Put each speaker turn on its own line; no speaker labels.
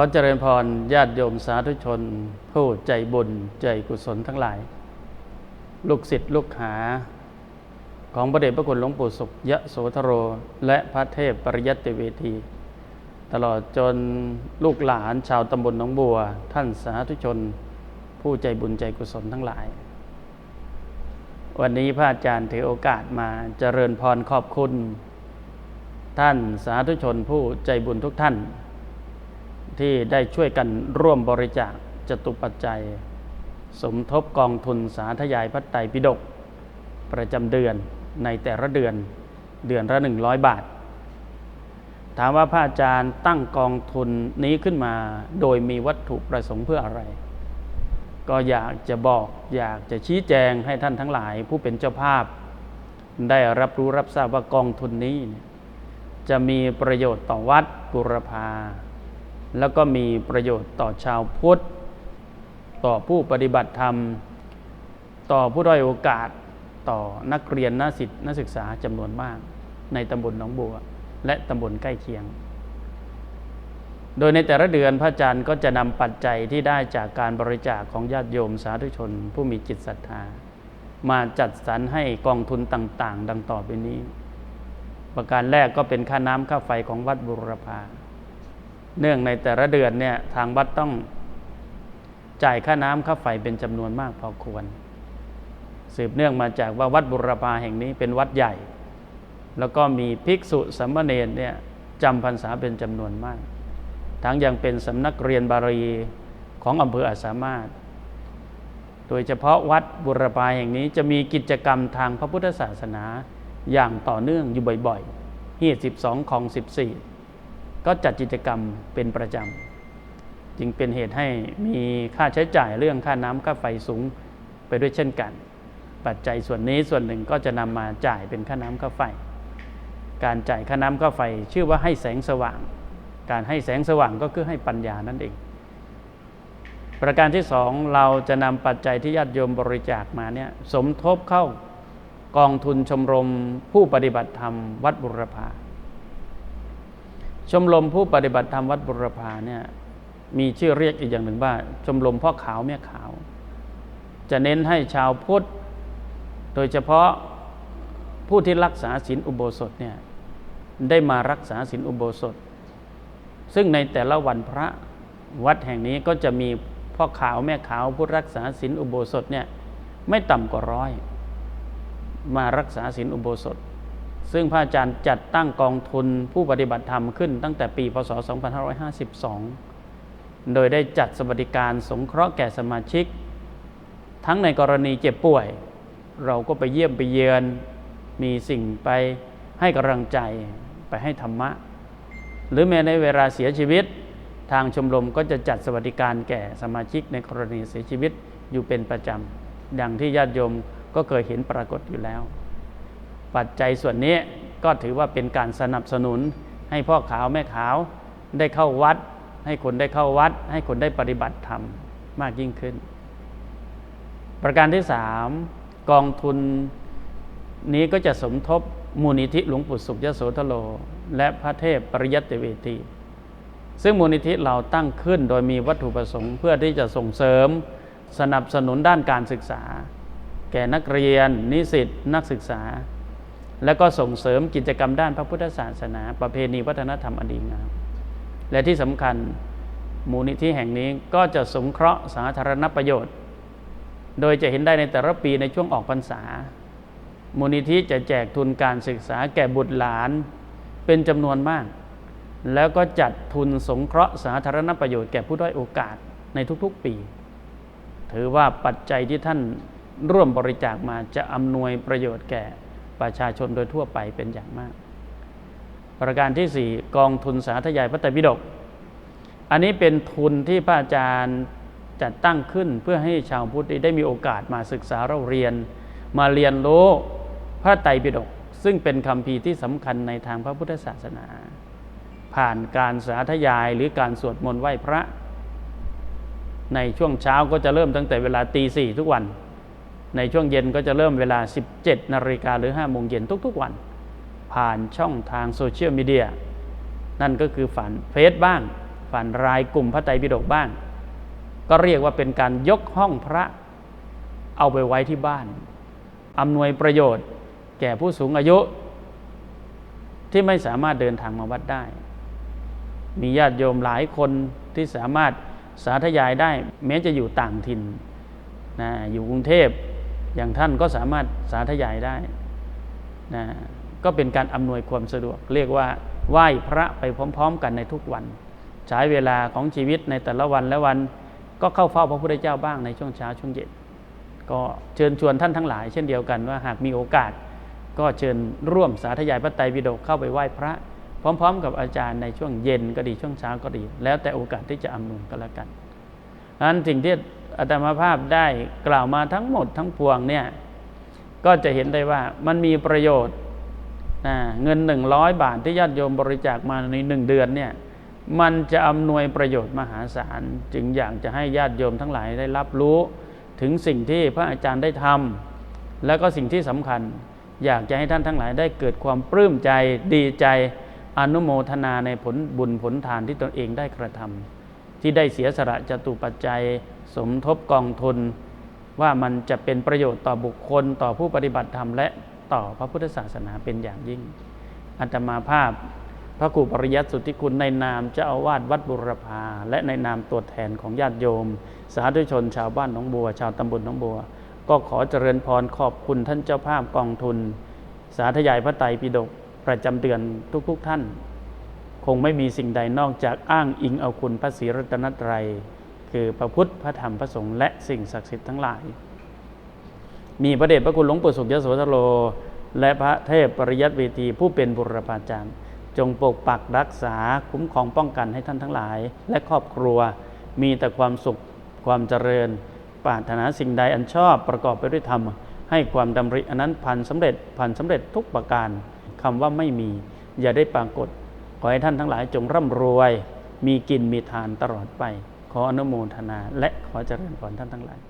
ขอเจริญพรญาติโยมสาธุชน ผู้ใจบุญใจกุศลทั้งหลาย ลูกศิษย์ลูกหา ของพระเดชพระคุณหลวงปู่สุขยะโสธโร และพระเทพปริยัติเวที ตลอดจนลูกหลานชาวตำบลหนองบัว ท่านสาธุชน ผู้ใจบุญใจกุศลทั้งหลาย วันนี้พระอาจารย์ถือโอกาสมาเจริญพรขอบคุณ ท่านสาธุชนผู้ใจบุญทุกท่าน ที่ได้ช่วยกันร่วมบริจาคจตุปัจจัย สมทบกองทุนสาธยายพระไตรปิฎกประจำเดือนในแต่ละเดือนเดือนละหนึ่งร้อยบาท ถามว่าพระอาจารย์ตั้งกองทุนนี้ขึ้นมาโดยมีวัตถุประสงค์เพื่ออะไร ก็อยากจะบอกอยากจะชี้แจงให้ท่านทั้งหลาย ผู้เป็นเจ้าภาพ ได้รับรู้รับทราบว่ากองทุนนี้ จะมีประโยชน์ต่อวัดบุรพา แล้วก็มีประโยชน์ต่อชาวพุทธ ต่อผู้ปฏิบัติธรรม ต่อผู้ด้อยโอกาสต่อนักเรียนนักศิษย์นักศึกษาจำนวนมาก ในตำบลหนองบัว และตำบลใกล้เคียง โดยในแต่ละเดือนพระอาจารย์ก็จะนำปัจจัยที่ได้จากการบริจาคของญาติโยมสาธุชน ผู้มีจิตศรัทธา มาจัดสรรให้กองทุนต่าง ๆ ดังต่อไปนี้ ประการแรกก็เป็นค่าน้ำค่าไฟของวัดบุรพา เนื่องในแต่ละเดือนเนี่ยทางวัดต้องจ่ายค่าน้ำค่าไฟเป็นจำนวนมากพอควร สืบเนื่องมาจากว่าวัดบุรพาแห่งนี้เป็นวัดใหญ่ แล้วก็มีภิกษุสัมมาเนรเนี่ยจำพรรษาเป็นจำนวนมาก ทั้งยังเป็นสำนักเรียนบาลีของอำเภออาสามารถ โดยเฉพาะวัดบุรพาแห่งนี้จะมีกิจกรรมทางพระพุทธศาสนาอย่างต่อเนื่องอยู่บ่อยๆฮีด12ของ 14 ก็จัดกิจกรรมเป็นประจำจึงเป็นเหตุให้มีค่าใช้จ่ายเรื่องค่าน้ำค่าไฟสูงไปด้วยเช่นกัน ปัจจัยส่วนนี้ส่วนหนึ่งก็จะนำมาจ่ายเป็นค่าน้ำค่าไฟ การจ่ายค่าน้ำค่าไฟชื่อว่าให้แสงสว่าง การให้แสงสว่างก็คือให้ปัญญานั่นเอง ประการที่สองเราจะนำปัจจัยที่ญาติโยมบริจาคมาเนี่ยสมทบเข้ากองทุนชมรมผู้ปฏิบัติธรรมวัดบุรพา ชมรมผู้ปฏิบัติธรรมวัดบุรพาเนี่ยมีชื่อเรียกอีกอย่างหนึ่งว่า ชมรมพ่อขาวแม่ขาว จะเน้นให้ชาวพุทธ โดยเฉพาะผู้ที่รักษาศีลอุโบสถเนี่ยได้มารักษาศีลอุโบสถ ซึ่งในแต่ละวันพระวัดแห่งนี้ก็จะมีพ่อขาวแม่ขาวผู้รักษาศีลอุโบสถเนี่ยไม่ต่ำกว่าร้อย มารักษาศีลอุโบสถ ซึ่งพระอาจารย์จัดตั้งกองทุนผู้ปฏิบัติธรรมขึ้นตั้งแต่ปีพศ 2552 โดยได้จัดสวัสดิการสงเคราะห์แก่สมาชิก ทั้งในกรณีเจ็บป่วย เราก็ไปเยี่ยมไปเยือน มีสิ่งไปให้กำลังใจไปให้ธรรมะ หรือแม้ในเวลาเสียชีวิต ทางชมรมก็จะจัดสวัสดิการแก่สมาชิกในกรณีเสียชีวิตอยู่เป็นประจำ ดังที่ญาติโยมก็เคยเห็นปรากฏอยู่แล้ว ปัจจัยส่วนนี้ก็ถือว่าเป็นการสนับสนุน ให้พ่อขาวแม่ขาวได้เข้าวัด ให้คนได้เข้าวัด ให้คนได้ปฏิบัติธรรมมากยิ่งขึ้น ประการที่สามกองทุนนี้ก็จะสมทบมูลนิธิหลวงปู่สุขยโสธโล และพระเทพปริยัติเวทีซึ่งมูลนิธิเราตั้งขึ้นโดยมีวัตถุประสงค์ เพื่อที่จะส่งเสริมสนับสนุนด้านการศึกษา แก่นักเรียน นิสิตนักศึกษา และก็ส่งเสริมกิจกรรมด้านพระพุทธศาสนา ประเพณีวัฒนธรรมอดีงาม และที่สำคัญมูลนิธิแห่งนี้ก็จะสงเคราะห์สาธารณประโยชน์ โดยจะเห็นได้ในแต่ละปีในช่วงออกพรรษา มูลนิธิจะแจกทุนการศึกษาแก่บุตรหลานเป็นจำนวนมาก แล้วก็จัดทุนสงเคราะห์สาธารณประโยชน์แก่ผู้ด้อยโอกาสในทุกๆปี ถือว่าปัจจัยที่ท่านร่วมบริจาคมาจะอำนวยประโยชน์แก่ ประชาชนโดยทั่วไปเป็นอย่างมาก ประการที่ 4 กองทุนสาธยายพระไตรปิฎกอันนี้เป็นทุนที่พระอาจารย์จัดตั้งขึ้นเพื่อให้ชาวพุทธได้มีโอกาสมาศึกษาเราเรียน มาเรียนรู้พระไตรปิฎกซึ่งเป็นคำพีที่สำคัญในทางพระพุทธศาสนา ผ่านการสาธยายหรือการสวดมนต์ไหว้พระ ในช่วงเช้าก็จะเริ่มตั้งแต่เวลาตีสี่ทุกวัน ในช่วงเย็นก็จะเริ่มเวลา 17 นาฬิกาหรือ 5 โมงเย็นทุกๆวัน ผ่านช่องทางโซเชียลมีเดียนั่นก็คือฝันเฟซบ้างผ่านรายกลุ่มพระไตรปิฎกบ้าง ก็เรียกว่าเป็นการยกห้องพระเอาไปไว้ที่บ้านอำนวยประโยชน์ แก่ผู้สูงอายุ ที่ไม่สามารถเดินทางมาวัดได้ มีญาติโยมหลายคนที่สามารถสาธยายได้ แม้จะอยู่ต่างถิ่นนะอยู่กรุงเทพ อย่างท่านก็สามารถสาธยายได้นะก็เป็นการอำนวยความสะดวก เรียกว่าไหว้พระไปพร้อม ๆ กันในทุกวัน ใช้เวลาของชีวิตในแต่ละวันและวันก็เข้าเฝ้าพระพุทธเจ้าบ้างในช่วงเช้าช่วงเย็นก็เชิญชวนท่านทั้งหลาย เช่นเดียวกันว่าหากมีโอกาส ก็เชิญร่วมสาธยายพระไตรปิฎกเข้าไปไหว้พระ พร้อม ๆ กับอาจารย์ในช่วงเย็นก็ดีช่วงเช้าก็ดี แล้วแต่โอกาสที่จะอำนวยก็แล้วกันดังนั้นสิ่งที่ อาตมาภาพได้กล่าวมาทั้งหมดทั้งปวงเนี่ยก็จะเห็นได้ว่ามันมีประโยชน์นะเงินหนึ่งร้อยบาทที่ญาติโยมบริจาคมาในหนึ่งเดือนเนี่ยมันจะอำนวยประโยชน์มหาศาล จึงอยากจะให้ญาติโยมทั้งหลายได้รับรู้ถึงสิ่งที่พระอาจารย์ได้ทำแล้วก็สิ่งที่สำคัญ อยากจะให้ท่านทั้งหลายได้เกิดความปลื้มใจดีใจอนุโมทนาในผลบุญผลทานที่ตนเองได้กระทำที่ได้เสียสละจตุปัจจัย สมทบกองทุนว่ามันจะเป็นประโยชน์ต่อบุคคลต่อผู้ปฏิบัติธรรมและต่อพระพุทธศาสนาเป็นอย่างยิ่ง อัตมาภาพพระครูปริยัติสุทธิคุณในนามเจ้าอาวาสวัดบุรพาและในนามตัวแทนของญาติโยม สาธุชนชาวบ้านหนองบัว ชาวตำบลหนองบัว ก็ขอเจริญพรขอบคุณท่านเจ้าภาพกองทุน สาธยายพระไตรปิฎกประจำเดือนทุกๆทท่าน คงไม่มีสิ่งใดนอกจากอ้างอิงเอาคุณพระศรีรัตนตรัย คือพระพุทธพระธรรมพระสงฆ์และสิ่งศักดิ์สิทธิ์ทั้งหลาย มีพระเดชพระคุณหลวงปู่สุขยโสธโรและพระเทพปริยัติเวทีผู้เป็นบุรพาจารย์ จงปกปักรักษาคุ้มครองป้องกันให้ท่านทั้งหลาย และครอบครัวมีแต่ความสุขความเจริญปรารถนาสิ่งใดอันชอบประกอบไปด้วยธรรม ให้ความดำริอันนั้นพันสำเร็จพันสำเร็จทุกประการคำว่าไม่มี อย่าได้ปรากฏ ขอให้ท่านทั้งหลายจงร่ำรวย มีกินมีทานตลอดไป ขออนุโมทนา และขอเจริญพรท่านทั้งหลาย